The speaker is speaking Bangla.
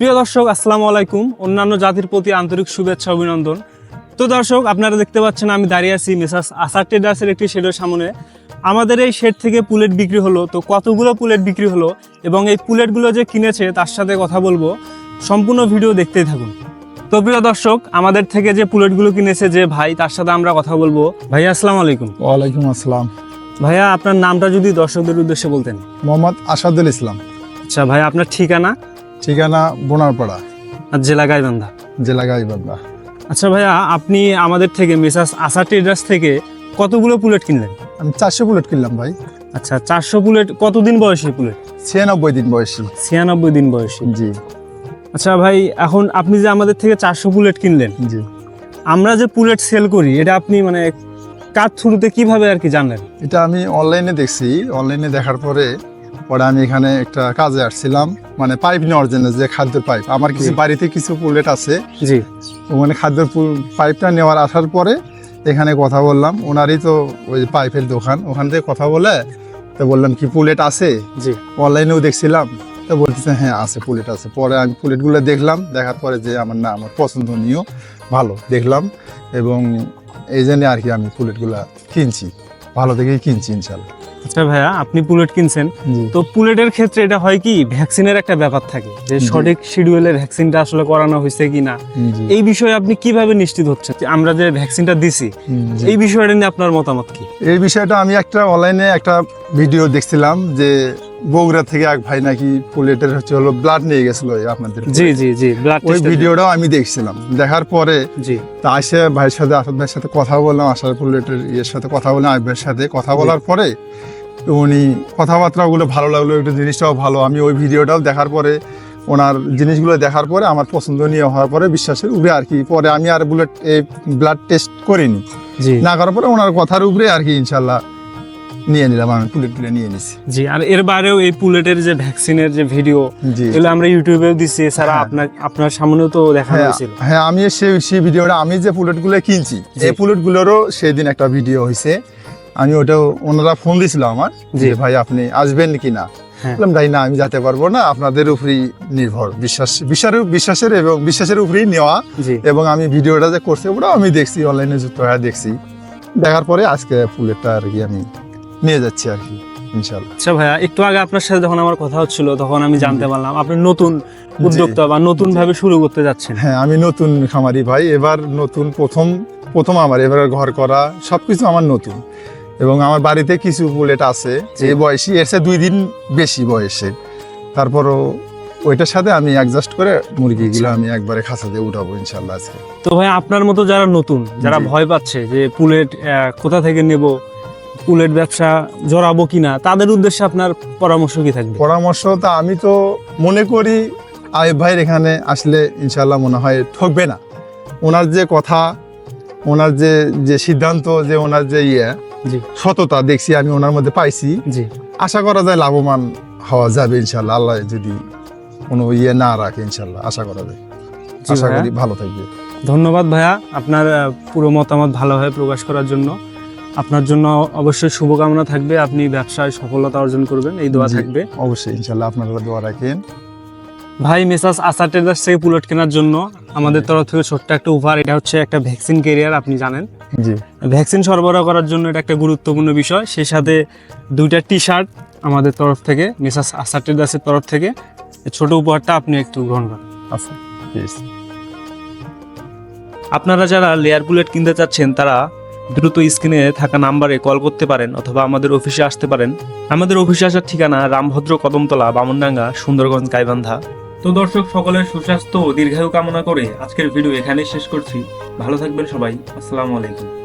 দর্শক আসসালামু আলাইকুম। অন্যান্য জাতির প্রতি আন্তরিক শুভেচ্ছা অভিনন্দন। তো দর্শক আপনারা দেখতে পাচ্ছেন আমি দাঁড়িয়ে আছি মেসাস আসার ট্রেডার্সের একটি শেডের সামনে। আমাদের এই শেড থেকে পুলেট বিক্রি হলো তো কতগুলো পুলেট বিক্রি হলো এবং এই পুলেটগুলো যে কিনেছে তার সাথে কথা বলব। সম্পূর্ণ ভিডিও দেখতেই থাকুন। তো প্রিয় দর্শক আমাদের থেকে যে পুলেটগুলো কিনেছে যে ভাই তার সাথে আমরা কথা বলব। ভাইয়া আসসালামু আলাইকুম। ওয়ালাইকুম আসসালাম। ভাইয়া আপনার নামটা যদি দর্শকদের উদ্দেশ্যে বলতেন। মোহাম্মদ আসাদুল ইসলাম। আচ্ছা ভাই আপনার ঠিকানা? ঠিকানা বোনারপাড়া। জেলা গাইবান্ধা। জেলা গাইবান্ধা। আচ্ছা ভাইয়া আপনি আমাদের থেকে মেসাস আশা ট্রেডার্স থেকে কতগুলো পুলেট কিনলেন? আমি চারশো বুলেট কিনলাম ভাই। আচ্ছা চারশো পুলেট কতদিন বয়সী পুলেট? ছিয়ানব্বই দিন বয়সী। ছিয়ানব্বই দিন বয়সী। জি। আচ্ছা ভাই এখন আপনি যে আমাদের থেকে চারশো পুলেট কিনলেন জি। আমরা যে পুলেট সেল করি এটা আপনি মানে কার থ্রুতে কীভাবে আর কি জানলেন? এটা আমি অনলাইনে দেখছি। অনলাইনে দেখার পরে পরে আমি এখানে একটা কাজে আসছিলাম মানে পাইপ নেওয়ার জন্য যে খাদ্যের পাইপ। আমার কিছু বাড়িতে কিছু পুলেট আছে। জি। ওখানে খাদ্যের পাইপটা নেওয়ার আসার পরে এখানে কথা বললাম। ওনারই তো ওই পাইপের দোকান। ওখান থেকে কথা বলে তো বললাম কি পুলেট আছে? জি। অনলাইনেও দেখছিলাম। তো বলতেছে হ্যাঁ আছে পুলেট আছে। পরে আমি পুলেটগুলো দেখলাম। দেখার পরে যে আমার না আমার পছন্দনীয় ভালো দেখলাম। এবং এই জন্য আর কি আমি পুলেটগুলো কিনছি। ভালো থেকেই কিনছি ইনশাল্লাহ। আচ্ছা ভাইয়া আপনি পুলেট কিনছেন। তো পুলেটের ক্ষেত্রে এটা হয় কি ভ্যাকসিনের একটা ব্যাপার থাকে যে। সঠিক শিডিউলে ভ্যাকসিনটা আসলে করানো হয়েছে কিনা। না এই বিষয়ে আপনি কীভাবে নিশ্চিত হচ্ছেন আমরা যে ভ্যাকসিনটা দিছি এই বিষয়টা নিয়ে আপনার মতামত কি? এই বিষয়টা আমি একটা অনলাইনে একটা ভিডিও দেখছিলাম যে বগুড়া থেকে এক ভাই নাকি পুলেটের হচ্ছে হলো ব্লাড নিয়ে গেছিল আপনাদের জি জি জি ব্লাড ওই ভিডিওটাও আমি দেখছিলাম। দেখার পরে জি। তা আসে ভাইয়ের সাথে আসাদ ভাইয়ের সাথে কথা বললাম আসার পুলেটের ইয়ের সাথে কথা বললাম ভাইয়ের সাথে কথা বলার পরে উনি কথাবার্তাগুলো ভালো লাগল একটু জিনিসটাও ভালো। আমি ওই ভিডিওটাও দেখার পরে ওনার জিনিসগুলো দেখার পরে আমার পছন্দনীয় হওয়ার পরে বিশ্বাসের উপরে আর কি। পরে আমি আর বুলেট এই ব্লাড টেস্ট করিনি। জি। না করার পরে ওনার কথার উপরে আর কি ইনশাল্লাহ। নিয়ে নিলাম আমি পুলেটগুলো নিয়ে নিছি জি আর এর বাইরেও এই পুলেটের যে ভ্যাকসিনের যে ভিডিও এগুলো আমরা ইউটিউবেও দিচ্ছি এছাড়া হ্যাঁ। আপনার আপনার সামনেও তো দেখানো হ্যাঁ হয়েছিল হ্যাঁ আমি সেই সেই ভিডিওটা আমি যে পুলেটগুলো কিনছি। এই পুলেটগুলোরও সেদিন একটা ভিডিও হয়েছে আমি ওটাও ওনারা ফোন দিয়েছিল আমার জি। যে ভাই আপনি আসবেন কি না হ্যাঁ। বললাম ভাই না আমি যেতে পারব না আপনাদের উপরেই নির্ভর বিশ্বাস বিশ্বাসের বিশ্বাসের এবং বিশ্বাসের উপরেই নেওয়া এবং আমি ভিডিওটা যে করছি ওটাও আমি দেখছি অনলাইনে যুক্ত হয়ে দেখছি দেখার পরে আজকে পুলেটটা আর কি আমি নিয়ে যাচ্ছি আর কি ইনশাল্লাহ আচ্ছা ভাইয়া একটু আগে আপনার সাথে যখন আমার কথা হচ্ছিল তখন আমি জানতে পারলাম আপনি নতুন উদ্যোক্তা বা নতুন ভাবে শুরু করতে যাচ্ছেন। হ্যাঁ আমি নতুন খামারি ভাই এবার নতুন প্রথম প্রথম আমার এবার ঘর করা সবকিছু আমার নতুন। এবং আমার বাড়িতে কিছু বুলেট আছে। এই বয়সী এর দুই দিন বেশি বয়সে। তারপরও ওইটার সাথে আমি অ্যাডজাস্ট করে মুরগিগুলো আমি একবারে খাঁচা দিয়ে উঠাবো ইনশাল্লাহ আজকে। তো ভাই আপনার মতো যারা নতুন যারা ভয় পাচ্ছে যে পুলেট কোথা থেকে নেব পুলেট ব্যবসা জড়াবো কিনা তাদের উদ্দেশ্যে আপনার পরামর্শ কি থাকবে? পরামর্শ তা আমি তো মনে করি আয়েব ভাইয়ের এখানে আসলে ইনশাল্লাহ মনে হয় ঠকবে না। ওনার যে কথা ওনার যে যে সিদ্ধান্ত যে ওনার যে ইয়ে জি। সততা দেখছি আমি ওনার মধ্যে পাইছি। জি। আশা করা যায় লাভবান হওয়া যাবে ইনশাল্লাহ আল্লাহ যদি কোনো ইয়ে না রাখে ইনশাল্লাহ আশা করা যায়। আশা করি ভালো থাকবে। ধন্যবাদ ভাইয়া আপনার পুরো মতামত ভালোভাবে প্রকাশ করার জন্য। আপনার জন্য অবশ্যই শুভকামনা থাকবে। আপনি ব্যবসায় সফলতা অর্জন করবেন এই দোয়া থাকবে। অবশ্যই ইনশাল্লাহ আপনারা দোয়া রাখেন। ভাই মেসাস আসার ট্রেডার্স থেকে পুলেট কেনার জন্য আমাদের তরফ থেকে ছোট্ট একটা উপহার এটা হচ্ছে একটা ভ্যাকসিন কেরিয়ার আপনি জানেন। জি। ভ্যাকসিন সরবরাহ করার জন্য এটা একটা গুরুত্বপূর্ণ বিষয়। সেই সাথে দুইটা টি শার্ট আমাদের তরফ থেকে মেসাস আসার ট্রেডার্সের তরফ থেকে এই ছোট উপহারটা আপনি একটু গ্রহণ করেন। আচ্ছা আপনারা যারা লেয়ার বুলেট কিনতে চাচ্ছেন তারা দ্রুত স্ক্রিনে থাকা নাম্বারে কল করতে পারেন অথবা আমাদের অফিসে আসতে পারেন। আমাদের অফিসে আসার ঠিকানা রামভদ্র কদমতলা, বামনডাঙ্গা, সুন্দরগঞ্জ, গাইবান্ধা। তো দর্শক, সকলের সুস্বাস্থ্য ও দীর্ঘায়ু কামনা করে আজকের ভিডিও এখানেই শেষ করছি। ভালো থাকবেন সবাই। আসসালামু আলাইকুম।